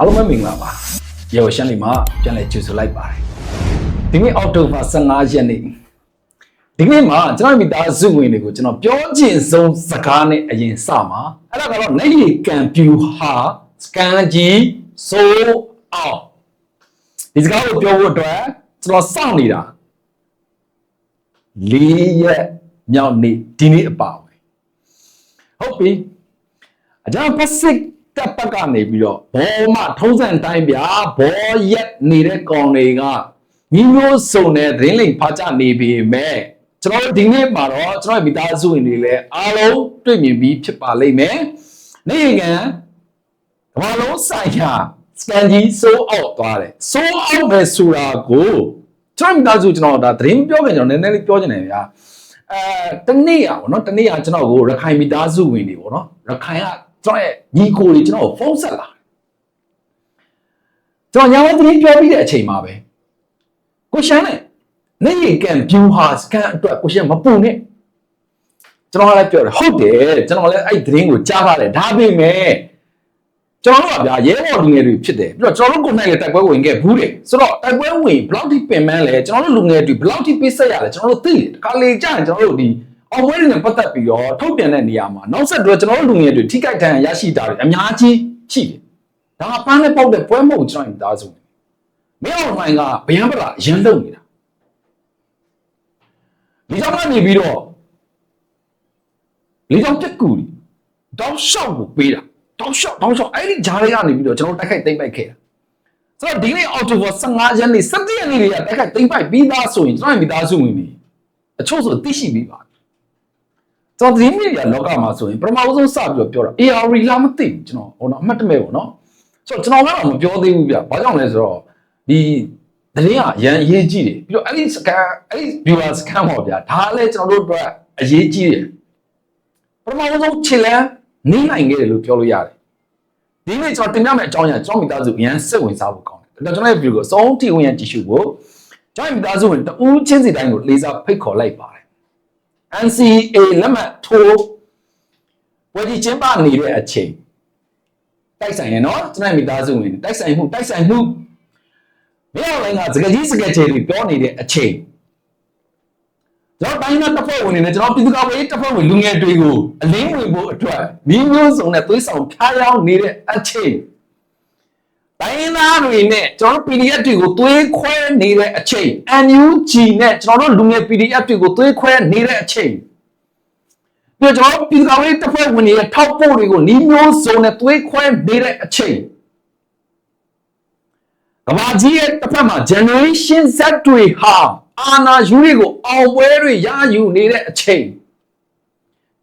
အားလုံးပဲမင်္ဂလာပါရေဝရှမ်းလေးမှာပြန်လည်ကြိုဆိုလိုက်ပါတယ်ဒီနေ့အောက်တိုဘာ15ရက်နေ့ဒီနေ့မှာကျွန်တော်မိသားစုဝင်တွေကိုကျွန်တော်ပြောချင်ဆုံးစကားနဲ့အရင်စမှာအဲ့ဒါကတော့နိုင်ရီကံပြူဟာစကန်ကြီးဆိုအောင်ဒီစကားကိုပြောဖို့အတွက်ကျွန်တော်စောင့်နေတာ၄ရက်မြောက်နေ့ဒီနေ့အပါဝင်ဟုတ်ပြီအကြောင်း passive တပ်ပတ်ကနေပြီးတော့ဘောမထုံးစံတိုင်းဗျာဘောရက်နေတဲ့ကောင်တွေကမိမျိုးစုံတဲ့သတင်းလိမ်ဖာကြနေပြီမဲ့ကျွန်တော်တို့ဒီနေ့မှာတော့ကျွန်တော်မိသားစုဝင်တွေလည်းအားလုံးတွေ့မြင်ပြီးဖြစ်ပါလိမ့်မယ်။နေ့ငန်ကမ္ဘာလုံးဆိုင်ရာစကန်ကြီးစိုးအောက်သွားတယ်။စိုးအောက်ပဲဆိုတာကိုကျွန်တော်မိသားစုကျွန်တော်ဒါသတင်းပြောခင်ကျွန်တော်နည်းနည်းလေးပြောချင်တယ်ဗျာ။အဲတနေ့อ่ะဗောနော်တနေ့อ่ะကျွန်တော်ကိုရခိုင်မိသားစုဝင်တွေဗောနော်ရခိုင်က ကျွန်တော်ရဲ့ညီကိုတွေကျွန်တော်ကိုဖုန်းဆက်လာကျွန်တော်ညာဝသတင်းပြောပြီးတဲ့အချိန်မှာပဲကိုရှမ်းနဲ့နေရီကန်ဗျူဟာစကန်အတွက်ကိုရှမ်းမပူနဲ့ကျွန်တော်ကလည်းပြောတယ်ဟုတ်တယ်ကျွန်တော်လည်းအဲ့ဒီသတင်းကိုကြားပါတယ်ဒါပေမဲ့ကျွန်တော်တို့ကဗျာရဲဘော်လူငယ်တွေဖြစ်တယ်ပြီးတော့ကျွန်တော်တို့ကိုယ်နိုင်လည်းတိုက်ပွဲဝင်ခဲ့ဘူးတယ်ဆိုတော့တိုက်ပွဲဝင်ဘယ်လောက်ထိပင်ပန်းလဲကျွန်တော်တို့လူငယ်တွေဘယ်လောက်ထိပေးဆက်ရလဲကျွန်တော်တို့သိတယ်တခါလေကြာရင်ကျွန်တော်တို့ဒီ အောင်ပွဲတွေနဲ့ပတ်သက်ပြီးတော့ထုတ်ပြန်တဲ့နေရာမှာနောက်ဆက်တွဲကျွန်တော်တို့လူငယ်တွေထိခိုက်ဒဏ်ရာရရှိတာတွေအများကြီးရှိတယ်ဒါကပန်းနဲ့ပေါက်တဲ့ပွဲမဟုတ်ကျွန်တော်သားစုမင်းအောင်နိုင်ကဗျံပလာရန်လုံနေတာဒီကြောင့်ကနေပြီးတော့လေကြောင့်တက်ကူတွေတောက်လျှောက်ကိုပေးတာတောက်လျှောက်တောက်လျှောက်အဲ့ဒီဂျားတွေကနေပြီးတော့ကျွန်တော်တိုက်ခိုက်သိမ့်ပိုက်ခဲ့တာဆိုတော့ဒီနေ့အော်တိုဘာ15ရက်နေ့17ရက်နေ့တွေကတိုက်ခိုက်သိမ့်ပိုက်ပြီးသားဆိုရင်ကျွန်တော်မိသားစုဝင်တွေအချို့ဆိုသိရှိပြီးပါ ကျွန်တော်ဒီနေ့ရလောကမှာဆိုရင်ပထမဦးဆုံးစပြီးတော့ပြောတာ AR လာမသိဘူးကျွန်တော်ဟိုတော့အမှတ်တမဲ့ပေါ့နော်ဆိုတော့ကျွန်တော်ကတော့မပြောသေးဘူးဗျဘာကြောင့်လဲဆိုတော့ဒီတရင်ကရန်အရေးကြီးတယ်ပြီးတော့အဲ့ဒီစကန်အဲ့ဒီ viewer စကန်ပေါ့ဗျာဒါလည်းကျွန်တော်တို့အတွက်အရေးကြီးတယ်ပထမဆုံးခြေလန်းနေနိုင်ခဲ့တယ်လို့ပြောလို့ရတယ်ဒီနေ့ကျွန်တော်တင်ပြမယ့်အကြောင်းအရာကျွန်တော်မိသားစုရန်စိတ်ဝင်စားဖို့ကောင်းတယ်ဒါကျွန်တော်ရဲ့ view ကိုအဆုံးထိဝင်ရကြည့်ရှုဖို့ကျွန်တော်မိသားစုဝင်တူးချင်းစီတိုင်းကိုလေးစားဖိတ်ခေါ်လိုက်ပါတယ် NCA လက်မှတ်ထိုးဝယ်ကြီးကျင်းပနေတဲ့အချိန်တိုက်ဆိုင်ရနော်ကျွန်တော်မိသားစုဝင်တိုက်ဆိုင်မှုတိုက်ဆိုင်မှုမင်းအောင်လိုင်းကစကကြီးစကချေတွေပြောနေတဲ့အချိန်ကျွန်တော်တိုင်းနာတစ်ဖက်ဝင်နေတယ်ကျွန်တော်ပြည်သူ့ကာကွယ်ရေးတစ်ဖက်ဝင်လူငယ်တွေကိုအလင်းဝင်ဖို့အတွက်မိမျိုးစုံနဲ့သွေးဆောင်ဖျားယောင်းနေတဲ့အချိန် တိုင်းသားတွေနဲ့ကျွန်တော်တို့ PDF တွေကိုသွေးခွဲနေတဲ့အချိန် NUG နဲ့ကျွန်တော်တို့လူငယ် PDF တွေကိုသွေးခွဲနေတဲ့အချိန်ပြီးတော့ကျွန်တော်တို့ပြည်သူ့ကာကွယ်ရေးတစ်ဖက်ဝင်နေတဲ့ထောက်ပို့တွေကိုနှီးမျိုးစုံနဲ့သွေးခွဲနေတဲ့အချိန်ကမ္ဘာကြီးရဲ့တစ်ဖက်မှာ generation Z တွေဟာအာနာယူတွေကိုအောင်ပွဲတွေရယူနေတဲ့အချိန်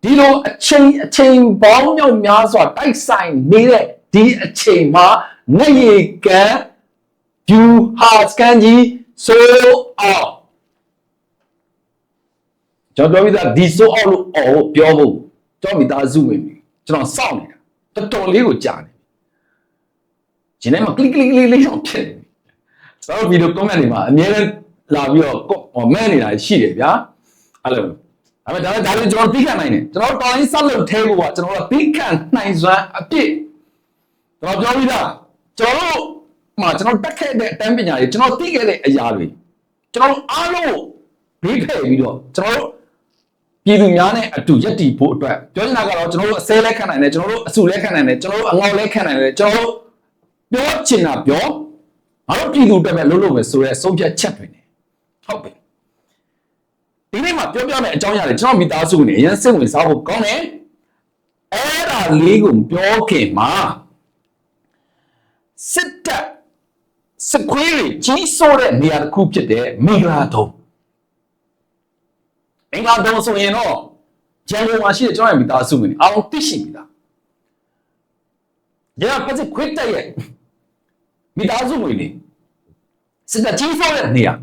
ဒီလိုအချိန်အချိန်ပေါင်းမြောက်များစွာတိုက်ဆိုင်နေတဲ့ဒီအချိန်မှာ ငရေကန်ဂျူဟာစကန်ကြီးဆိုအောင်ကျွန်တော်ပြောပြီးသားဒီဆိုအောင်လို့အော်ပြောဖို့ကျွန်တော်မိသားစုဝင်ပြီကျွန်တော်စောင့်နေတာတော်တော်လေးကိုကြာနေဂျင်းထဲမှာ click click click လေးအောင်ဖြစ်နေကျွန်တော်ဗီဒီယို comment တွေမှာအများနဲ့လာပြီးတော့ဟောမဲနေတာရှိတယ်ဗျာအဲ့လိုဒါပေမဲ့ဒါလည်းဒါလည်းကျွန်တော်သိခံနိုင်တယ်ကျွန်တော်တော်ရင်းဆက်လုပ်သေးဖို့ကကျွန်တော်ကသိခံနိုင်စွမ်းအပြည့်ကျွန်တော်ပြောပြီးသား ကျွန်တော်တို့မှာကျွန်တော်တက်ခဲ့တဲ့အတန်းပညာတွေကျွန်တော်သိခဲ့တဲ့အရာတွေကျွန်တော်အားလုံးဘေးဖယ်ပြီးတော့ကျွန်တော်တို့ပြည်သူများနဲ့အတူယက်တီဖို့အတွက်ပြောချင်တာကတော့ကျွန်တော်တို့အစဲလဲခံနိုင်တယ်ကျွန်တော်တို့အစုလဲခံနိုင်တယ်ကျွန်တော်တို့အငေါလဲခံနိုင်တယ်ကျွန်တော်တို့ပြောချင်တာပြောငါတို့ပြည်သူတက်မဲ့လုံးလုံးပဲဆိုရဲဆုံးဖြတ်ချက်တွေနေဟုတ်ပြီဒီနေ့မှာပြောပြမယ့်အကြောင်းအရာတွေကျွန်တော်မိသားစုနေအရင်စိတ်ဝင်စားဖို့ကောင်းတယ်အဲ့ဒါလေးကိုပြောခင်မှာ စစ်တပ်စခွေးကြီးစိုးတဲ့နေရာတစ်ခုဖြစ်တဲ့မင်္ဂလာတုံးမင်္ဂလာတုံးဆိုရင်တော့ဂျန်ကုန်မှာရှိတဲ့ကျွန်တော်ရဲ့မိသားစုဝင်အားလုံးသိရှိပြီလားရပါစခွေးတဲ့ရဲ့မိသားစုဝင်နေစစ်တပ်ကြီးစိုးတဲ့နေရာ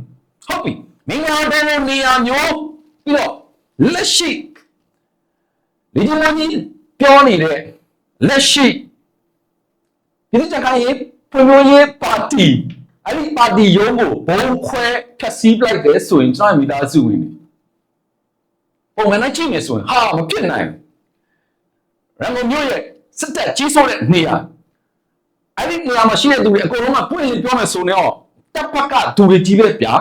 ဟုတ်ပြီမင်္ဂလာတုံးလိုနေရာမျိုးပြီးတော့လက်ရှိဒီလိုမျိုးပြောနေတဲ့လက်ရှိဒီကြကရေး ဖွံ့ဖြိုးရေးပါတီအဲ့ဒီပါတီရုံးကိုဘုံခွဲဖြတ်စည်းလိုက်တယ်ဆိုရင်ကျွန်တော်မိသားစုဝင်နေပုံမှန်နဲ့ကြည့်နေဆိုရင်ဟာမဖြစ်နိုင်ဘူးရန်ကုန်မြို့ရဲ့စစ်တပ်ကြီးစိုးတဲ့နေရာအဲ့ဒီနေရာမှာရှိတဲ့သူတွေအကုန်လုံးကပွင့်လင်းပြောမယ်ဆိုတော့တပ်ဖက်ကသူတွေကြီးပဲဗျာ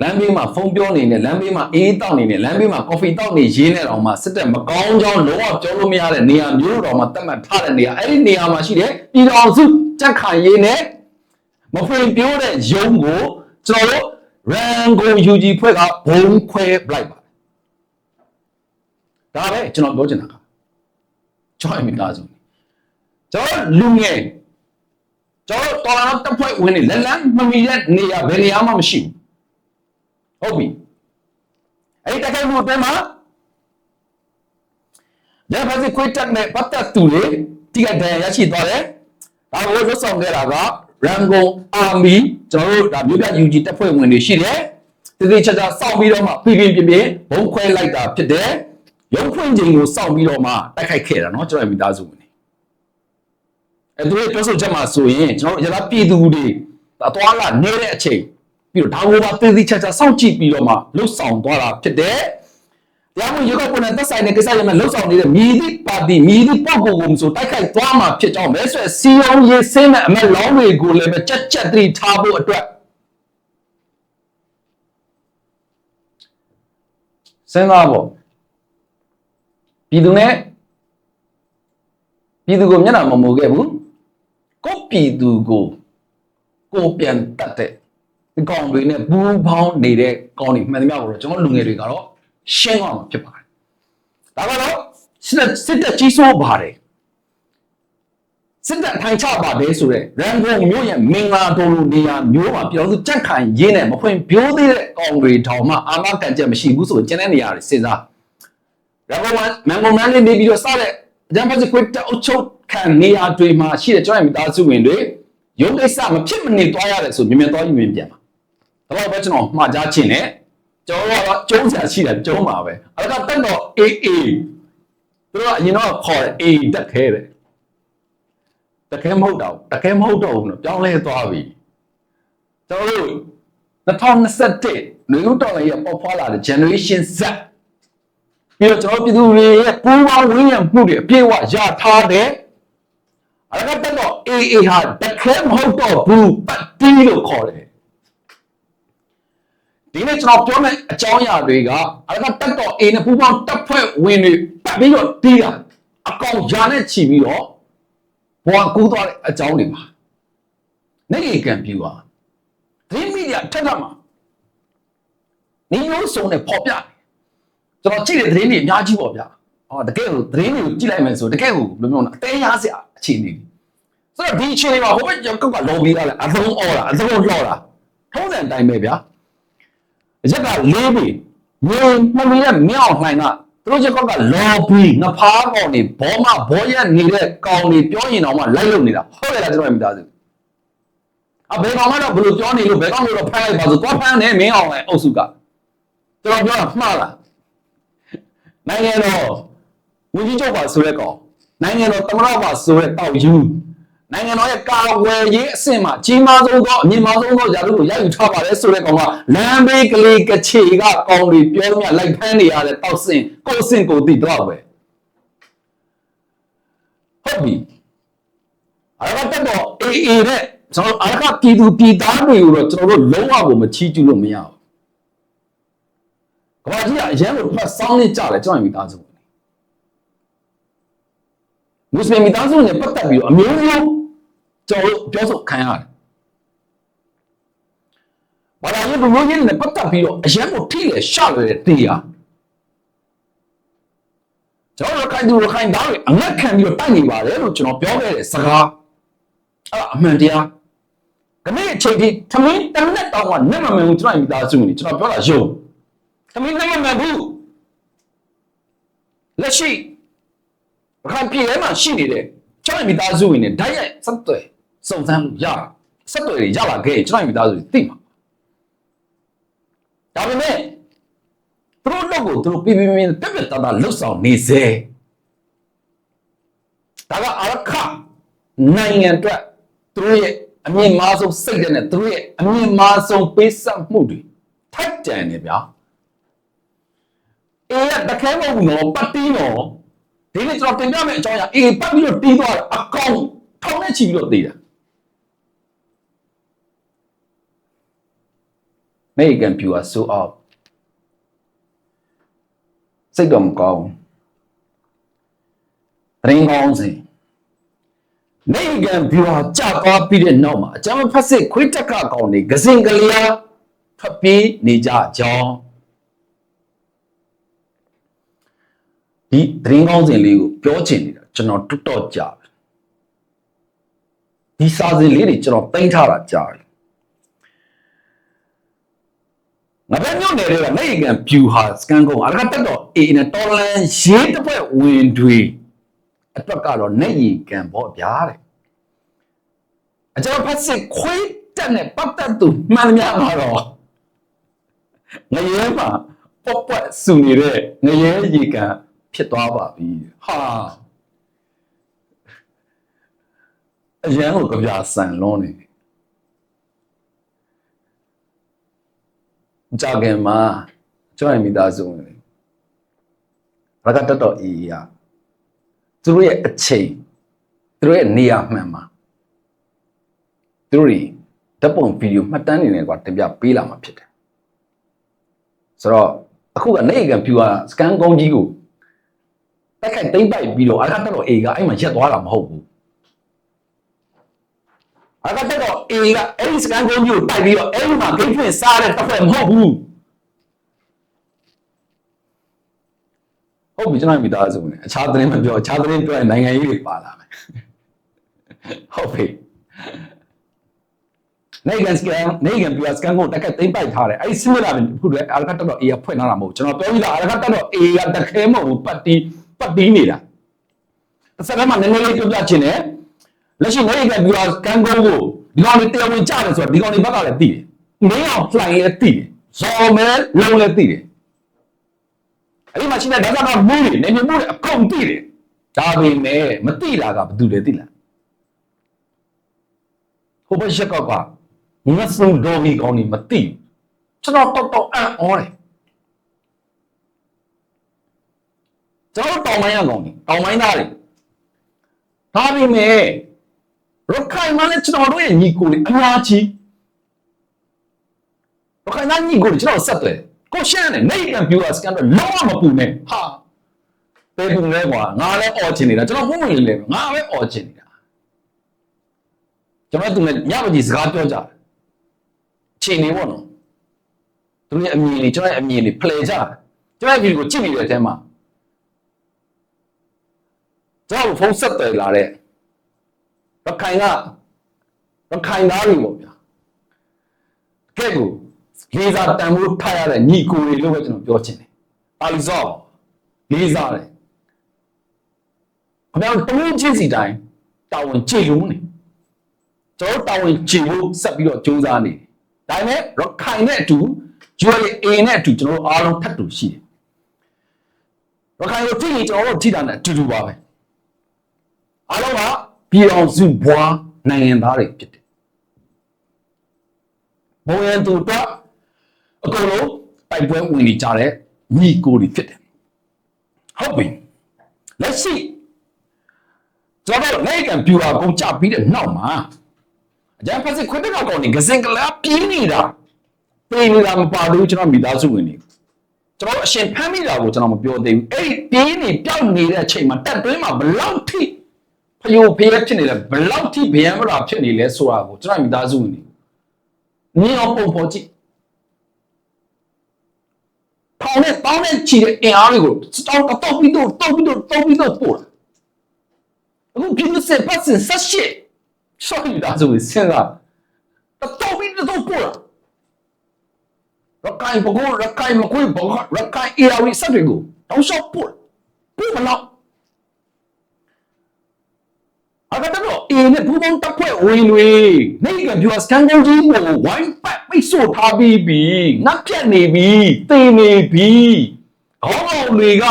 လမ်းဘေးမှာဖုန်းပြောနေနဲ့လမ်းဘေးမှာအေးတောက်နေနဲ့လမ်းဘေးမှာကော်ဖီတောက်နေရင်းနေတော့မှစစ်တပ်မကောင်းကြောင်းလုံးဝပြောလို့မရတဲ့နေရာမျိုးတော့မှတတ်မှတ်ထားတဲ့နေရာအဲ့ဒီနေရာမှာရှိတဲ့ပြည်တော်စုကြက်ခံရေးနဲ့မဖွင့်ပြောတဲ့ရုံးကိုကျွန်တော်တို့ရန်ကုန် UG ဖွဲ့ကဘုံခွဲလိုက်ပါဒါပဲကျွန်တော်ပြောချင်တာကကျွန်တော်အမိသားစုကျွန်တော်လူငယ်ကျွန်တော်တော်လာတပ်ဖွဲ့ဝင်နေလက်လန်းမမီတဲ့နေရာဘယ်နေရာမှမရှိဘူး ဟုတ်ပြီအဲ့ဒီတက်ခိုက်မှုအတွင်းမှာရဖစီခွေးတက်နဲ့ပတ်သက်သူတွေတိကဒဏ်ရရှိသွားတယ်ဒါကိုလွတ်ဆောင်ခဲ့တာကရန်ကုန်အာမီကျွန်တော်တို့ဒါမြို့ပြ UG တပ်ဖွဲ့ဝင်တွေရှိတယ်တတိချာချာစောင့်ပြီးတော့မှပြပြပြပြဘုံခွဲလိုက်တာဖြစ်တယ်ရုပ်ဖွင့်ချိန်ကိုစောင့်ပြီးတော့မှတိုက်ခိုက်ခဲ့တာเนาะကျွန်တော်မိသားစုဝင်တွေအဲသူတို့ပြောဆိုချက်မှာဆိုရင်ကျွန်တော်ရတာပြည်သူတွေဒါသွားလာနေတဲ့အချိန် ပြီးတော့ဒါကိုပါတတိချာချာစောင့်ကြည့်ပြီးတော့မှလှုပ်ဆောင်သွားတာဖြစ်တယ်တရားမှုရေကောက်ပေါ်နဲ့သက်ဆိုင်တဲ့ကိစ္စတွေမှာလှုပ်ဆောင်နေတဲ့မြည်သည့်ပါတီမြည်သည့်ပုဂ္ဂိုလ်ကိုဆိုတိုက်ခိုက်သွားမှာဖြစ်ကြောင်းမဲဆွဲစီယုံရေးစင်းမဲ့အမက်လောင်းတွေကိုလည်းပဲကြက်ကြက်တတိထားဖို့အတွက်စဉ်းစားဖို့ပြည်သူနဲ့ပြည်သူကိုမျက်နှာမမိုးခဲ့ဘူးကိုပြည်သူကိုကိုပြန်တတ်တဲ့ ဒီကောင်တွေနဲ့ပူးပေါင်းနေတဲ့ကောင်တွေမှန်သမျှကိုတော့ကျွန်တော်လူငယ်တွေကတော့ရှင်းအောင်ဖြစ်ပါတယ်ဒါကတော့စစ်တပ်စစ်တပ်ကြီးစိုးပါတယ်စစ်တပ်ထိုင်ချပါတယ်ဆိုတော့ရန်ကုန်မြို့ရဲ့မင်္ဂလာတော်လိုနေရာမျိုးမှာပြောသူကြက်ခံရင်းနဲ့မဖွင့်ပြိုးသေးတဲ့ကောင်တွေတောင်မှအာမခံချက်မရှိဘူးဆိုရင်ကျန်တဲ့နေရာတွေစဉ်းစားရန်ကုန်မှာမန်ကုန်မန်းလေးနေပြီးတော့စတဲ့အကြံဖက်စခွေးတောက်ချုပ်ခံနေရာတွေမှာရှိတဲ့ကျွန်တော်မိသားစုဝင်တွေရုံးကိစ္စမဖြစ်မနေသွားရတယ်ဆိုမြင်မြင်သွားမြင်ပြန်ပါ ဒါတော့ပဲကျွန်တော်မှားကြားခြင်းနဲ့ကျွန်တော်ကတော့ကျုံးစရာရှိတယ်ကျုံးပါပဲအဲ့ဒါတက်တော့ AA သူတို့ကအရင်တော့ခေါ်တယ် AA တက်ခဲတယ်တက်ခဲမဟုတ်တော့တက်ခဲမဟုတ်တော့ဘူးနော်ပြောင်းလဲသွားပြီကျွန်တော်တို့2021လူဦးတော်လည်းပေါ်ဖွာလာတဲ့ generation Z ပြီးတော့ကျွန်တော်ပြည်သူတွေရဲ့ပူးပေါင်းဝန်းရံမှုတွေအပြည့်အဝရထားတယ်။အဲ့ဒါကတော့ AA ဟာတခဲမဟုတ်တော့ဘူးပတ်တီးလို့ခေါ်တယ်။ ဒီနေ့ကျွန်တော်ပြောမယ့်အကြောင်းအရာတွေကအဲ့ဒါကတော့ A နဲ့ပူးပေါင်းတပ်ဖွဲ့ဝင်တွေပတ်ပြီးတော့တီးတာအကောင်ယာနဲ့ချီပြီးတော့ဘဝကူးသွားတဲ့အကြောင်းတွေပါ။နေကံပြူပါ။ဒီမီဒီယာထက်ထမှာနေရိုးစုံနဲ့ပေါ်ပြတယ်ကျွန်တော်ကြည့်တဲ့သတင်းတွေအများကြီးပေါ့ဗျာ။အော်တကယ်ကိုသတင်းတွေကိုကြည့်လိုက်မယ်ဆိုတကယ်ကိုဘယ်လိုမျိုးလဲအသေးရစရာအခြေအနေတွေ။ဆိုတော့ဒီအခြေအနေမှာဟိုဘက်ကောက်ကလော်ဘီကလည်းအသုံးအော်တာအသုံးလော်တာထုံးစံတိုင်းပဲဗျာ။ ရက်ကလေးပြီငွေမမီရဲ့မြောက်နိုင်ကသူတို့ချက်ကောက်ကလော်ဘီငဖားကောင်တွေဘောမဘောရက်နေတဲ့ကောင်တွေပြောရင်တော့မှလိုက်လို့နေတာဟုတ်ရဲ့လားကျွန်တော်မိသားစု။အဘယ်ကောင်မှတော့ဘယ်လိုပြောနေလို့ဘယ်ကောင်လို့တော့ဖမ်းလိုက်ပါဆိုတော့ဖမ်းနေမင်းအောင်လည်းအုပ်စုကကျွန်တော်ပြောတာမှားလားနိုင်ငံတော်ဝန်ကြီးချုပ်ပါဆိုတဲ့ကောင်နိုင်ငံတော်သမ္မတပါဆိုတဲ့တောက်ယူ နိုင်ငံတော်ရဲ့ကာဝယ်ရေးအဆင့်မှာကြီးမားဆုံးသောအမြင့်မားဆုံးသောယာတုကိုရယူထားပါတယ်ဆိုတဲ့ကောင်ကလမ်းဘေးကလေးကချေကကောင်တွေပြောမြလိုက်ဖမ်းနေရတဲ့တောက်စင်ကိုယ်စင်ကိုသိတော့ပဲဟုတ်ပြီအဲ့ဒါတော့အေးအေးနဲ့ကျွန်တော်အားကပြည်သူပြည်သားတွေကိုတော့ကျွန်တော်တို့လုံးဝကိုမချီးကျူးလို့မရဘူးကမ္ဘာကြီးကအရန်ကိုဖတ်ဆောင်းနေကြတယ်ကျွန်တော်မိသားစုမွတ်စလင်မိသားစုနဲ့ပတ်သက်ပြီးတော့အမျိုးမျိုး ကျွန်တော်တို့ပြောဆိုခံရတယ်ဘာသာရေးဘုံရေးနဲ့ပတ်သက်ပြီးတော့အရန်ကိုထိလေရှလွယ်တဲ့တရားကျွန်တော်တို့ခိုင်သူတို့ခိုင်သားတွေအငတ်ခံပြီးတော့တိုက်နေပါတယ်လို့ကျွန်တော်ပြောခဲ့တဲ့စကားအဲ့အမှန်တရားခမင်းအချိန်ထိသမင်းတမက်တောင်းကနဲ့မမှန်ဘူးကျွန်တော်မိသားစုနေကျွန်တော်ပြောတာယုံသမင်းနဲ့မမှန်ဘူးလက်ရှိရခိုင်ပြည်ထဲမှာရှိနေတဲ့ကျွန်တော်မိသားစုဝင်နဲ့ဓာတ်ရိုက်ဆက်သွယ် စုံစမ်းမှုရဆက်သွယ်ရလာခဲ့ကျွန်တော်မိသားစုတွေသိမှာဒါပေမဲ့သူတို့တော့ကိုသူတို့ပြပြပြတက်ပြတာတာလှုပ်ဆောင်နေစေဒါကအာရခနိုင်ငံအတွက်သူတို့ရဲ့အမြင့်မားဆုံးစိတ်နဲ့သူတို့ရဲ့အမြင့်မားဆုံးပေးဆက်မှုတွေထိုက်တန်နေဗျာအေးရတခဲမဟုတ်ဘူးနော်ပတ်တီးနော်ဒီနေ့ကျွန်တော်တင်ပြမယ့်အကြောင်းအရာအေးပတ်ပြီးတော့တီးသွားတာအကောင်ထောင်နဲ့ချီပြီးတော့သေးတာ မေကန်ပြူအဆိုအောက်စိတ်တော့မကောင်းရင်ကောင်းစဉ်မေကန်ပြူဟာကြာသွားပြီးတဲ့နောက်မှာအကြမ်းဖက်စစ်ခွေးတက်ကကောင်နေဂစင်ကလေးအားထွက်ပြေးနေကြကြောင်းဒီသတင်းကောင်းစဉ်လေးကိုပြောချင်နေတာကျွန်တော်တွတ်တော့ကြာပြီဒီစာစဉ်လေးတွေကျွန်တော်တင်ထားတာကြာပြီ ငါဘယ်မျိုးနယ်တွေကနိုင်ကန်ပြူဟာစကန်ကုန်းအရကတက်တော့အေးနဲ့တော်လန်ရေးတစ်ဖွဲ့ဝင်တွေအတွက်ကတော့နိုင်ရီကန်ပေါ့ဗျာတဲ့အကျွန်တော်ဖက်စစ်ခွေးတက်နဲ့ပတ်သက်သူမှန်သမျှမှာတော့ငရဲမှာပော့ပွက်စုနေတဲ့ငရဲရီကန်ဖြစ်သွားပါပြီဟာအရန်ကိုကြပြဆန်လုံးနေ ကြခင်မှာကျွန်တော်မိသားစုဝင်ရကတတော်အေးရသူတို့ရဲ့အချိန်သူတို့ရဲ့နေရာမှန်မှာသူတို့တွေဓာတ်ပုံဗီဒီယိုမှတ်တမ်းနေနေကွာတင်ပြပေးလာမှာဖြစ်တယ်ဆိုတော့အခုကနေကန်ဖြူဟာစကန်ကုန်းကြီးကိုတက်ခိုက်တိမ့်ပိုက်ပြီးတော့အရကတက်တော်အေးကအဲ့မှာရက်သွားတာမဟုတ်ဘူး အရကတက်တော်အေးကအဲ့ဒီစကန်ကုန်းကြီးကိုတိုက်ပြီးတော့အဲ့ဒီမှာဂိတ်ဖွင့်စားတဲ့တစ်ဖွဲ့မဟုတ်ဘူးဟုတ်ပြီကျွန်တော်မိသားစုနဲ့အခြားသတင်းမပြောအခြားသတင်းပြောရင်နိုင်ငံရေးတွေပါလာမယ်ဟုတ်ပြီနေကန်စကန်နေကန်ပြစကန်ကိုတက်ခတ်သိမ့်ပိုက်ထားတယ်အဲ့ဒီစမလာပဲခုလည်းအာရကတက်တော့အေးကဖွင့်လာတာမဟုတ်ကျွန်တော်ပြောပြီးသားအာရကတက်တော့အေးကတခဲမဟုတ်ပတ်တီးပတ်တီးနေတာတစ်စက်ကမှနည်းနည်းလေးပြောပြချင်တယ် လက်ရှိနေကန်ပြစကန်ကိုကိုဒီကောင်လေးတရားဝင်ကြတယ်ဆိုတော့ဒီကောင်လေးဘက်ကလည်းသိတယ်မင်းအောင်လှိုင်လည်းသိတယ်ဇော်မဲလုံးလည်းသိတယ်အဲ့ဒီမှာရှိတဲ့ဒေသကမူးတွေနေမြမူးတွေအကုန်သိတယ်ဒါပေမဲ့မသိတာကဘာတူလဲသိလားဟိုဘက်ရှက်ကကငါစုံတော်ကြီးကောင်းနေမသိကျွန်တော်တော်တော်အံ့ဩတယ်ကျွန်တော်တောင်ပိုင်းရကောင်းနေတောင်ပိုင်းသားတွေဒါပေမဲ့ ရခိုင်မှာလည်းကျွန်တော်တို့ရဲ့ညီကိုတွေအများကြီးရခိုင်သားညီကိုတွေကျွန်တော်ဆက်တယ်ကိုရှမ်းနဲ့နေကန်ပြူအစကန်တော့လုံးဝမပူနဲ့ဟာပဲပူလဲကွာငါလည်းអော်ချင်နေတာကျွန်တော်ပုံဝင်လေငါပဲអော်ချင်နေတာကျွန်တော်သူနဲ့ညမကြီးစကားပြောကြတယ်ချိန်နေပေါ့နော်သူရဲ့အမြင်တွေကျွန်တော်ရဲ့အမြင်တွေဖလှယ်ကြတယ်ကျွန်တော်ရဲ့ဗီဒီယိုကိုကြည့်နေတဲ့အထဲမှာကျွန်တော်ဖုန်းဆက်တယ်လာတဲ့ ရခိုင်ကရခိုင်သားတွေပေါ့ဗျာကဲကိုလေးစားတန်ဖိုးထားရတဲ့ညီကိုတွေလို့ပဲကျွန်တော်ပြောချင်တယ်ပါလီစောလေးစားတယ်ခင်ဗျားတို့တမင်းချင်းစီတိုင်းတာဝန်ကြည်လုံးနေကျွန်တော်တာဝန်ကြည်ဖို့ဆက်ပြီးတော့စူးစမ်းနေတယ်ဒါပေမဲ့ရခိုင်နဲ့အတူ ULA နဲ့အတူကျွန်တော်တို့အားလုံးထပ်တူရှိတယ်ရခိုင်ကိုကြည့်ရင်ကျွန်တော်တို့ကြည့်တာနဲ့အတူတူပါပဲအားလုံးက ပြည်အောင်စုဘွားနိုင်ငံသားတွေဖြစ်တယ်ဘုံရန်သူတော့အကုန်လုံးတိုက်ပွဲဝင်နေကြတဲ့ညီကိုတွေဖြစ်တယ်ဟုတ်ပြီလက်ရှိကျွန်တော်တို့နိုင်ကန်ပြူတာကုန်ကြပြီးတဲ့နောက်မှာအကြမ်းဖက်စစ်ခွင့်တက်ကောင်နေဂစင်ကလာပြင်းနေတာပြေးနေတာမပါဘူးကျွန်တော်မိသားစုဝင်နေကျွန်တော်အရှင်ဖမ်းမိတာကိုကျွန်တော်မပြောသေးဘူးအဲ့ဒီပြင်းနေပြောက်နေတဲ့အချိန်မှာတက်တွင်းမှာဘလောက်ထိ ဖယိုဖျဲဖြစ်နေလဲဘလောက်ထိဗျံမလာဖြစ်နေလဲဆိုတာကိုကျွန်တော်မိသားစုဝင်နေမြင်အောင်ပုံဖော်ကြည့်ထောင်နဲ့တောင်းနဲ့ချီတဲ့အင်အားတွေကိုတောင်းတော့ပြီးတော့တောင်းပြီးတော့တောင်းပြီးတော့ပို့တာအခုပြင်းစက်ပတ်စင်ဆက်ရှစ်ဆောက်ယူတာဆိုရင်စဉ်းစားတော့ပြီးတော့ပို့တာရခိုင်ဘကိုရခိုင်မကွေးဘောရခိုင်အေယာဝီစက်တွေကိုတောင်းလျှောက်ပို့ပို့မလား အကတော့အေးနဲ့ဘူမောင်တပ်ဖွဲ့ဝင်တွေနေကပြောစကန်ကုန်ကြီးကိုဝိုင်းပတ်ပိတ်ဆို့ထားပြီးပြီငတ်ပြက်နေပြီတေနေပြီခေါင်းကောင်တွေက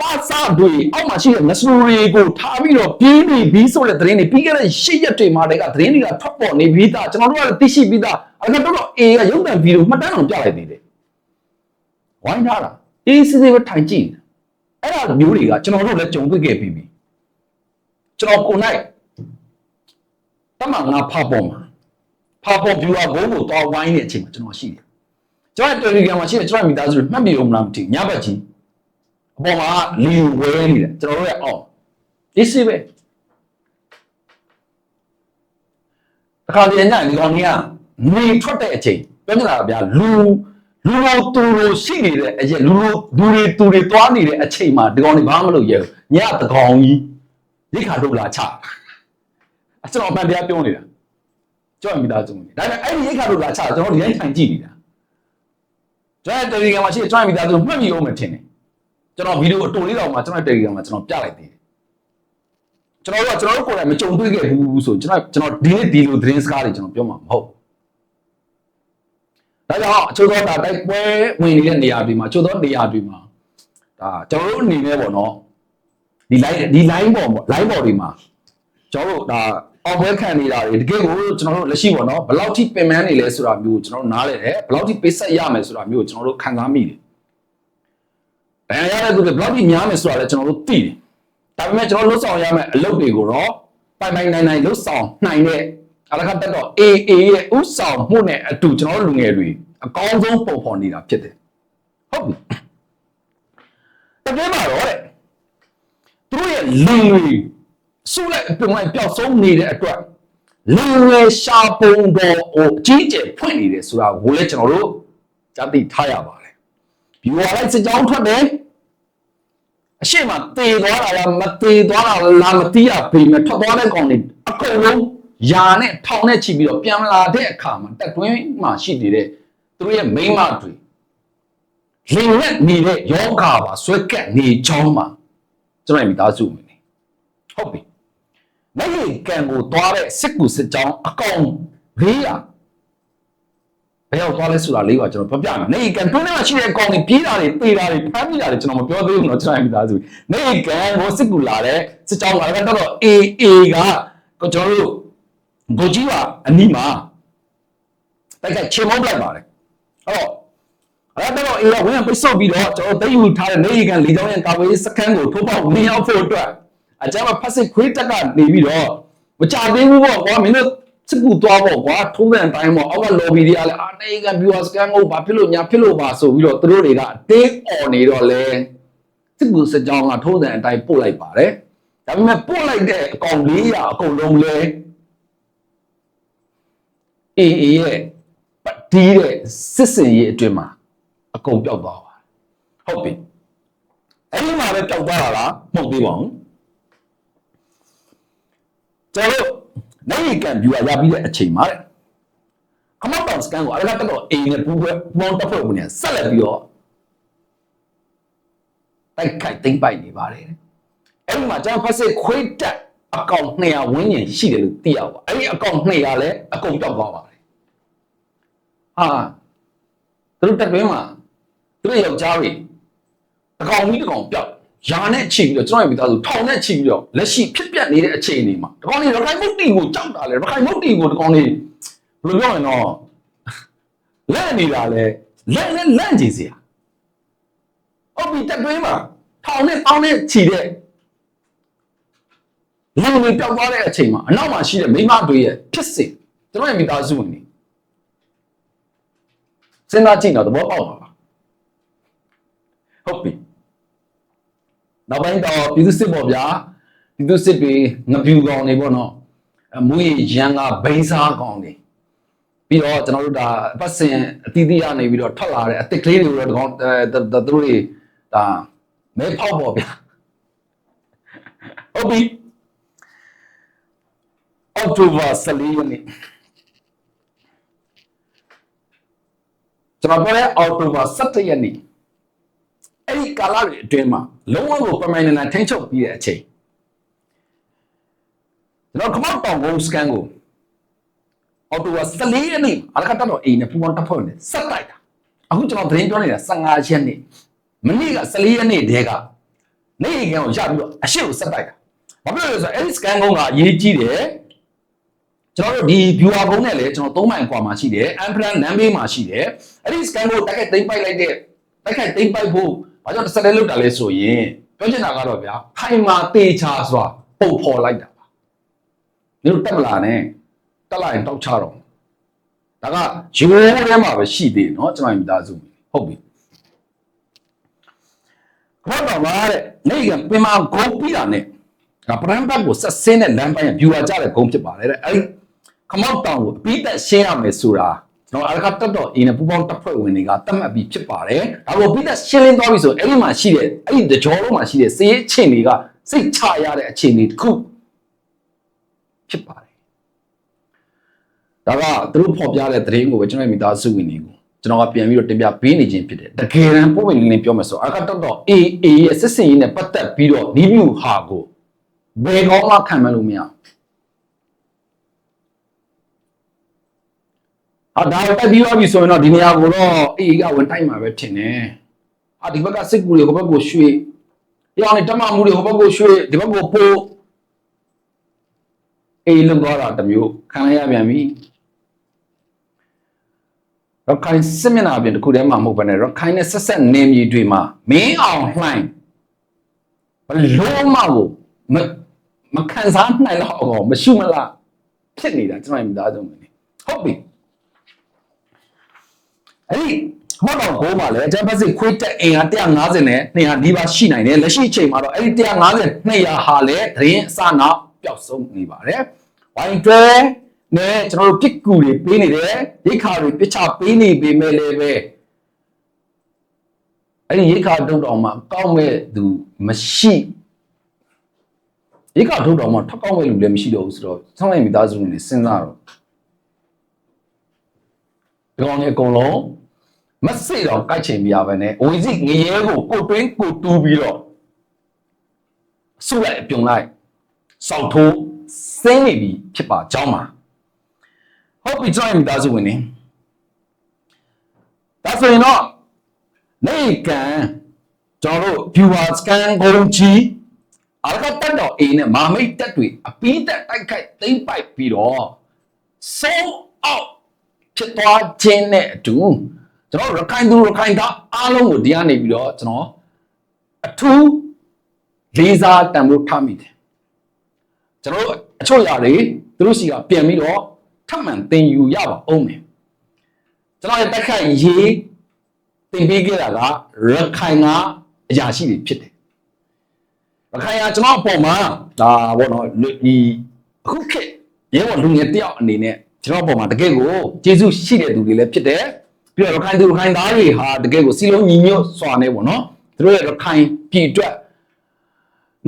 ပါစာတွေအောက်မှာရှိတဲ့ငစလူတွေကိုထားပြီးတော့ပြင်းနေပြီဆိုတဲ့သတင်းတွေပြီးခဲ့တဲ့ရှစ်ရက်တွေမှာတည်းကသတင်းတွေကထွက်ပေါ်နေပြီးသားကျွန်တော်တို့ကသိရှိပြီးသားအကတော့အေးကရုပ်သံဗီဒီယိုမှတ်တမ်းအောင်ပြလိုက်သေးတယ်ဝိုင်းထားတာအေးစစ်စစ်ပဲထိုင်ကြည့်အဲ့ဒါမျိုးတွေကကျွန်တော်တို့လည်းကြုံတွေ့ခဲ့ပြီးပြီ ကျွန်တော်ကိုနိုင်တမငါဖာပေါ်မှာဖာပေါ် viewer ကိုကိုတော့ဝိုင်းနေတဲ့အချိန်မှာကျွန်တော်ရှိတယ်ကျွန်တော် Telegram မှာရှိတယ်ကျွန်တော်မိသားစုတွေမှတ်ပြီးအောင်မလားမသိဘူးညဘက်ကြီးအပေါ်မှာလီဝဲနေတယ်ကျွန်တော်တို့ရဲ့အော်ဒီစီပဲတခါတည်းညဒီကောင်ကြီးကနေထွက်တဲ့အချိန်ပြောချင်တာကဗျာလူလူလိုသူလိုရှိနေတဲ့အရက်လူလိုလူတွေသူတွေသွားနေတဲ့အချိန်မှာဒီကောင်တွေဘာမှမလုပ်ရဘူးညတကောင်ကြီး ရိခါထုတ်လာချအကျွန်တော်အမှန်တရားပြောနေတာကြောက်မိသားစုနေဒါပေမဲ့အဲ့ဒီရိခါထုတ်လာချကျွန်တော်ဒီတိုင်းထိုင်ကြည့်နေတာကျွန်တော်တယ်လီဂရမ်မှာရှိတဲ့ကျွန်တော်မိသားစုမှတ်မိအောင်မထင်နဲ့ကျွန်တော်ဗီဒီယိုအတူလေးတော့မှကျွန်တော်တယ်လီဂရမ်မှာကျွန်တော်ပြလိုက်သေးတယ်ကျွန်တော်တို့ကကျွန်တော်တို့ကိုယ်တိုင်မကြုံတွေ့ခဲ့ဘူးဆိုကျွန်တော်ကျွန်တော်ဒီနေ့ဒီလိုသတင်းစကားတွေကျွန်တော်ပြောမှာမဟုတ်ဒါကြောင့်အချို့သောဒါတိုက်ပွဲဝင်နေတဲ့နေရာတွေမှာအချို့သောနေရာတွေမှာဒါကျွန်တော်တို့အနေနဲ့ပေါ့နော် ဒီ line ဒီ line ပေါ်ပေါ့ line ပေါ်တွေမှာကျွန်တော်တို့ဒါအောက်ဘွဲခံနေတာတွေတကယ်ကိုကျွန်တော်တို့လက်ရှိပေါ့နော်ဘယ်လောက်ထိပင်ပန်းနေလဲဆိုတာမျိုးကျွန်တော်တို့နားလည်တယ်ဘယ်လောက်ထိပေးဆက်ရမယ်ဆိုတာမျိုးကျွန်တော်တို့ခံစားမိတယ်။ဒါရရတဲ့သူတွေဘယ်လောက်ထိများမယ်ဆိုတာလည်းကျွန်တော်တို့သိတယ်။ဒါပေမဲ့ကျွန်တော်လွတ်ဆောင်ရမယ့်အလုပ်တွေကိုတော့ပိုင်ပိုင်နိုင်နိုင်လွတ်ဆောင်နိုင်တဲ့အလကားတက်တော့ AA ရဲ့ဥဆောင်မှုနဲ့အတူကျွန်တော်တို့လူငယ်တွေအကောင်းဆုံးပုံဖော်နေတာဖြစ်တယ်။ဟုတ်ပြီ။တကယ်မှာတော့တဲ့သူ တို့ရဲ့လူတွေစုလိုက်အပြုံလိုက်ပျောက်ဆုံးနေတဲ့အတွက်လူငယ်ရှာပုံတော်ကိုအကြီးကျယ်ဖွင့်နေတယ်ဆိုတာကိုလည်းကျွန်တော်တို့ကြားသိထားရပါတယ်။ဒီဝါလိုက်စစ်ကြောင်းထွက်တယ်အရှိမတေသွားတာလားမတေသွားတာလားမသိရပေမဲ့ထွက်သွားတဲ့ကောင်တွေအကုန်လုံးယာနဲ့ထောင်နဲ့ချီပြီးတော့ပြန်လာတဲ့အခါမှာတက်တွင်းမှာရှိနေတဲ့သူတို့ရဲ့မိန်းမတွေလင်နဲ့နေတဲ့ယောဂါပါဆွဲကက်နေချောင်းမှာ ကျွန်တော်မိသားစုမိနေဟုတ်ပြီနိုင်ငံကံကိုသွားတဲ့စစ်ကူစစ်ကြောင်းအကောင်400ဘယ်ရောက်သွားလဲဆိုတာလေးပါကျွန်တော်ပြောပြမယ်။နေကန်တွင်းထဲမှာရှိတဲ့ကောင်တွေပြေးတာတွေတေးတာတွေဖမ်းမိတာတွေကျွန်တော်မပြောသေးဘူးเนาะကျွန်တော်မိသားစု။နေကန်ကိုစစ်ကူလာတဲ့စစ်ကြောင်းလာတဲ့တော့ AA ကကျွန်တော်တို့ဂိုကြီးကအနီးမှာတိုက်ကချေမုန်းလိုက်ပါတယ်။အဲ့တော့ အဲ့တော့ AA ကဝင်ပိတ်ဆို့ပြီးတော့ကျွန်တော်သိယူထားတဲ့နေကန်လီကြောင်းရဲ့ကာဝေးစခန်းကိုထိုးပေါက်ဝင်ရောက်ဖို့အတွက်အကြမ်းဖက်စစ်ခွေးတက်ကနေပြီးတော့မကြသေးဘူးပေါ့ကွာမင်းတို့စစ်ကူသွားပေါ့ကွာထုံးတဲ့အတိုင်းပေါ့အောက်က lobby တွေကလည်းအာနေကန် viewer scan ကိုဘာဖြစ်လို့ညာဖြစ်လို့ပါဆိုပြီးတော့သူတို့တွေကတင်းអော်နေတော့လဲစစ်ကူစစ်ကြောင်းကထုံးတဲ့အတိုင်းပို့လိုက်ပါတယ်ဒါပေမဲ့ပို့လိုက်တဲ့အကောင်400အကုန်လုံးလဲအေးအေးရဲ့ပတ်တီးတဲ့စစ်စင်ရေးအတွင်းမှာ အကုန်ပျောက်သွားပါဟုတ်ပြီအဲ့ဒီမှာပဲပျောက်သွားတာလားမဟုတ်သေးပါဘူးကျွန်တော်တို့နိုင်ကန် view ရပြီးတဲ့အချိန်မှာတဲ့ခမောက်တောင်စကန်ကိုအရကတော်အိမ်နဲ့ပူပွဲမောင်းတက်ဖွဲ့ဝင်နေဆက်လက်ပြီးတော့တိုက်ခိုက်သိမ့်ပိုက်နေပါတယ်အဲ့ဒီမှာကျွန်တော်ဖက်စစ်ခွေးတက်အကောင့်200ဝန်းကျင်ရှိတယ်လို့သိရပါအဲ့ဒီအကောင့်200လည်းအကုန်တောက်သွားပါတယ်ဟာသူတို့တက်တွင်းမှာ သူတို့ယောက်ျားတွေအကောင်ကြီးတစ်ကောင်ပြောက်ယာနဲ့ချိပြီးတော့ကျွန်တော်ရဲ့မိသားစုထောင်နဲ့ချိပြီးတော့လက်ရှိဖြစ်ပျက်နေတဲ့အခြေအနေမှာဒီကောင်လေးရခိုင်မုတ်တီကိုကြောက်တာလေရခိုင်မုတ်တီကိုဒီကောင်လေးဘယ်လိုပြောရင်တော့လက်နေတာလေလက်နဲ့လန့်ကြည့်စရာဟုတ်ပြီတက်တွင်းမှာထောင်နဲ့တောင်းနဲ့ခြီတဲ့လူတွေပျောက်သွားတဲ့အချိန်မှာအနောက်မှာရှိတဲ့မိမတွေရဲ့ဖြစ်စဉ်ကျွန်တော်ရဲ့မိသားစုဝင်နေစဉ်းစားကြည့်တော့သဘောပေါက်ပါလား ဟုတ်ပြီနောက်ပိုင်းတော့ပြည်သူစစ်ပေါ့ဗျာပြည်သူစစ်တွေငပြူကောင်တွေပေါ့နော်အမွေရန်ကဘိန်းစားကောင်တွေပြီးတော့ကျွန်တော်တို့ဒါပတ်စင်အတီးတီးရနေပြီးတော့ထွက်လာတဲ့အစ်စ်ကလေးတွေကိုတော့ဒီကောင်သူတို့တွေဒါမဲဖောက်ပေါ့ဗျာဟုတ်ပြီအောက်တိုဘာ14ရက်နေ့ကျွန်တော်ပြောတဲ့အောက်တိုဘာ17ရက်နေ့ အဲ့ဒီကာလတွေအတွင်းမှာလုံးဝကိုပမိုင်နန်ထိန်းချုပ်ပြီးတဲ့အချိန်ကျွန်တော်ခမောက်တောင်ကုန်းစကန်ကိုအော်တိုဝါ14ရက်နေ့အလကတတော့အိမ်နဲ့ပူပေါင်းတပ်ဖွဲ့နေဆက်တိုက်တာအခုကျွန်တော်သတင်းပြောနေတာ15ရက်နေ့မနေ့က14ရက်နေ့တည်းကနေအိမ်ကန်ကိုရပြီးတော့အရှိကိုဆက်တိုက်တာဘာဖြစ်လို့လဲဆိုတော့အဲ့ဒီစကန်ကုန်းကအရေးကြီးတယ်ကျွန်တော်တို့ဒီ viewer ကုန်းနဲ့လည်းကျွန်တော်3မိုင်กว่าမှာရှိတယ် amplan နမ်းဘေးမှာရှိတယ်အဲ့ဒီ scan ကိုတက်ခိုက်သိမ့်ပိုက်လိုက်တဲ့တက်ခိုက်သိမ့်ပိုက်ဖို့ ဘာကြောင့်တစ်ဆက်လေးလောက်တာလဲဆိုရင်ပြောချင်တာကတော့ဗျာခိုင်မာတေချာစွာပုံဖော်လိုက်တာပါမင်းတို့တက်မလာနဲ့ တက်လိုက်ရင်တောက်ချတော့ဒါကယူထဲမှာပဲရှိသေးတယ်เนาะကျွန်တော်မိသားစုဟုတ်ပြီခေါ်တော့ပါတဲ့နေ့ကပင်မဂုံပြီးတာနဲ့ဒါပရမ်ဘတ်ကိုဆက်စင်းတဲ့လမ်းပိုင်းဗျူဟာကြတဲ့ဂုံဖြစ်ပါတယ်တဲ့အဲ့ဒီခမောက်တောင်ကိုအပြီးသက်ရှင်းရမယ်ဆိုတာကျွ န်တော်အရကတက်တော့အင်းနဲ့ပူပေါင်းတပ်ဖွဲ့ဝင်တွေကတတ်မှတ်ပြီးဖြစ်ပါတယ်ဒါကိုပြီးသက်ရှင်းလင်းသွားပြီဆိုအဲ့ဒီမှာရှိတဲ့အဲ့ဒီတကြောလုံးမှာရှိတဲ့စေးအချင်းတွေကစိတ်ချရတဲ့အခြေအနေတစ်ခုဖြစ်ပါတယ်ဒါကသူတို့ဖော်ပြတဲ့သတင်းကိုပဲကျွန်တော်မိသားစုဝင်တွေကိုကျွန်တော်ကပြန်ပြီးတော့တင်ပြပေးနေခြင်းဖြစ်တယ်တကယ်တမ်းပုံမှန်လေးလေးပြောမယ်ဆိုတော့အရကတက်တော့ AA ရဲ့စစ်စင်ရေးနဲ့ပတ်သက်ပြီးတော့နီးမြူဟာကိုဘယ်ကောင်းမှခံမလို့မရဘူး အာဒါတက်ပြီးသွားပြီဆိုရင်တော့ဒီနေရာကိုတော့အေးကဝင်တိုက်မှာပဲထင်တယ်။အာဒီဘက်ကစစ်ကူတွေဟိုဘက်ကိုရွှေ့။ဒီအောင်နေတမမှုတွေဟိုဘက်ကိုရွှေ့ဒီဘက်ကိုပို့အေးလုံသွားတာတစ်မျိုးခံရပြန်ပြီ။ရခိုင်စစ်မျက်နှာပြင်တစ်ခုတည်းမှာမဟုတ်ဘဲနဲ့ရခိုင်နဲ့ဆက်ဆက်နေမြေတွေမှာမင်းအောင်လှိုင်းဘလုံးမကိုမမခံစားနိုင်တော့အောင်မရှိမလားဖြစ်နေတာကျွန်တော်မိသားစုနေဟုတ်ပြီ။ အဲ့ဒီမော်တော်ကိုမှလည်းဂျပန်စစ်ခွေးတက်အင်အား150နဲ့200ဒီပါရှိနိုင်တယ်လက်ရှိအချိန်မှာတော့အဲ့ဒီ150 200ဟာလည်းဒရင်အစနောက်ပျောက်ဆုံးနေပါတယ်ဝိုင်းတွဲနဲ့ကျွန်တော်တို့ပြစ်ကူတွေပေးနေတယ်ရိခါတွေပြစ်ချပေးနေပေမဲ့လည်းပဲအဲ့ဒီရိခါတုံးတော်မှာကောက်မဲ့သူမရှိရိခါတုံးတော်မှာထပ်ကောက်မဲ့လူလည်းမရှိတော့ဘူးဆိုတော့ဆောင်းလိုက်မိသားစုတွေစဉ်းစားတော့ဒီကောင်တွေအကုန်လုံး မစိတ်တော့ကြိုက်ချင်ပြရပဲနဲ့ဝီစီငရဲကိုကိုတွင်းကိုတူးပြီးတော့ဆုလိုက်အပြုံလိုက်စောက်ထိုးစင်းနေပြီဖြစ်ပါကြောင်းပါဟုတ်ပြီကျွန်တော်မိသားစုဝင်နေဒါဆိုရင်တော့နေကန်ကျွန်တော်တို့ viewer scan ကုန်ကြီးအရကတက်တော့အင်းနဲ့မာမိတ်တက်တွေအပီးတက်တိုက်ခိုက်သိမ့်ပိုက်ပြီးတော့ so out ဖြစ်သွားခြင်းနဲ့အတူ ကျွန်တော်ရခိုင်သူရခိုင်သားအားလုံးကိုတရားနေပြီးတော့ကျွန်တော်အထူးလေးစားတန်ဖိုးထားမိတယ်ကျွန်တော်အချို့ຢာတွေသူတို့စီကပြန်ပြီးတော့ထပ်မံသင်ယူရပါအောင်မယ်ကျွန်တော်ရဲ့တက်ခတ်ရေးသင်ပေးခဲ့တာကရခိုင်ကအရာရှိတွေဖြစ်တယ်ရခိုင်ကကျွန်တော်အပေါ်မှာဒါဘောနော်ဒီအခုခေတ်ရဲဘော်လူငယ်တယောက်အနေနဲ့ကျွန်တော်အပေါ်မှာတကယ်ကိုကျေးဇူးရှိတဲ့သူတွေလည်းဖြစ်တယ် ပြီးတော့ရခိုင်သူရခိုင်သားတွေဟာတကယ်ကိုစီလုံးညီညွတ်စွာနဲ့ပေါ့နော်သူတို့ရဲ့ရခိုင်ပြည်အတွက်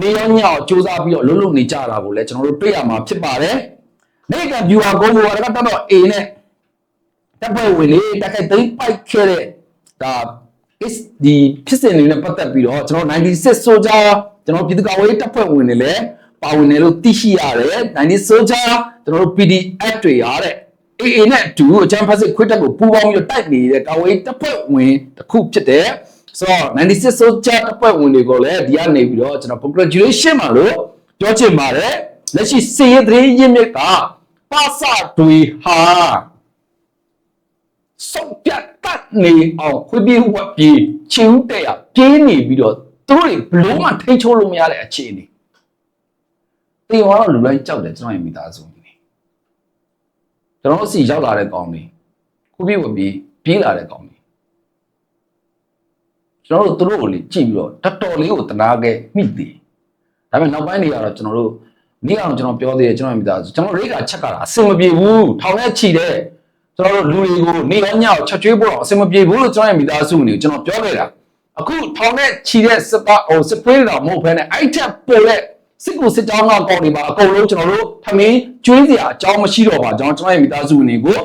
နေရောညောင်စူးစမ်းပြီးတော့လှုပ်လှုပ်နေကြတာကိုလည်းကျွန်တော်တို့တွေ့ရမှာဖြစ်ပါတယ်နေ့က viewer ကိုဘောကတော့တော့ A နဲ့တပ်ဖွဲ့ဝင်လေးတက်ခိုက်သိမ်းပိုက်ခဲ့တဲ့ဒါ is ဒီဖြစ်စဉ်တွေနဲ့ပတ်သက်ပြီးတော့ကျွန်တော်96 soldier ကျွန်တော်ပြည်သူ့ကာကွယ်ရေးတပ်ဖွဲ့ဝင်တွေလည်းပါဝင်တယ်လို့သိရှိရတယ်90 soldier ကျွန်တော်တို့ PDF တွေရတဲ့ AA နဲ့အတူအချမ်းဖက်စစ်ခွတ်တက်ကိုပူးပေါင်းပြီးတော့တိုက်နေတဲ့ကာဝေးတပ်ဖွဲ့ဝင်တစ်ခုဖြစ်တယ်ဆိုတော့96 soldier တပ်ဖွဲ့ဝင်တွေကိုလည်းဒီကနေပြီးတော့ကျွန်တော် congratulation ပါလို့ပြောချင်ပါတယ်လက်ရှိစီးရဲသတင်းရင်းမြစ်ကပါစတွေဟာစုပ်ပြတ်တတ်နေအောင်ခွေးပြေးဝက်ပြေးချင်းတဲ့ရပြေးနေပြီးတော့သူတို့တွေဘလို့မှထိန်းချုပ်လို့မရတဲ့အခြေအနေတင်သွားတော့လူတိုင်းကြောက်တယ်ကျွန်တော်ရဲ့မိသားစုနေ ကျွန်တော်တို့စီရောက်လာတဲ့ကောင်းတွေခွေးပြေးဝက်ပြေးပြေးလာတဲ့ကောင်းတွေကျွန်တော်တို့သူတို့ကိုလေကြည့်ပြီးတော့တော်တော်လေးကိုတနာခဲ့မိသေးဒါပေမဲ့နောက်ပိုင်းတွေကတော့ကျွန်တော်တို့နေ့အောင်ကျွန်တော်ပြောသေးတယ်ကျွန်တော်မိသားစုကျွန်တော်ရိတ်ကချက်ကတာအဆင်မပြေဘူးထောင်ထဲချီတဲ့ကျွန်တော်တို့လူတွေကိုနေရောညောက်ချက်ကျွေးဖို့တော့အဆင်မပြေဘူးလို့ကျွန်တော်ရဲ့မိသားစုကိုကျွန်တော်ပြောခဲ့တာအခုထောင်ထဲချီတဲ့စစ်သားဟိုစစ်ပွဲတော်မဟုတ်ဘဲနဲ့အဲ့ထက်ပိုတဲ့ စစ်ကိုစစ်ကြောင်းကကောင်းနေပါအကုန်လုံးကျွန်တော်တို့ထမင်းကျွေးစရာအကြောင်းမရှိတော့ပါကျွန်တော်ကျွန်တော်ရဲ့မိသားစုဝင်တွေကို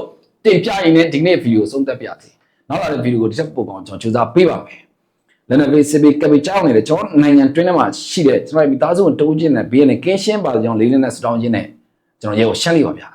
တင်ပြရင်းနဲ့ဒီနေ့ဗီဒီယိုဆုံးသက်ပြစီနောက်လာတဲ့ဗီဒီယိုကိုတစ်ချက်ပို့ကောင်းကျွန်တော်ကြိုးစားပေးပါမယ်လည်းနဲ့ဘေးစစ်ဘေးကပိကြောင်းနေတဲ့ကျွန်တော်နိုင်ငံတွင်းထဲမှာရှိတဲ့ကျွန်တော်မိသားစုဝင်တိုးချင်းနဲ့ဘေးနဲ့ကင်းရှင်းပါကြောင်းလေးလေးနဲ့စတောင်းချင်းနဲ့ကျွန်တော်ရေကိုရှင်းလိုက်ပါဗျာ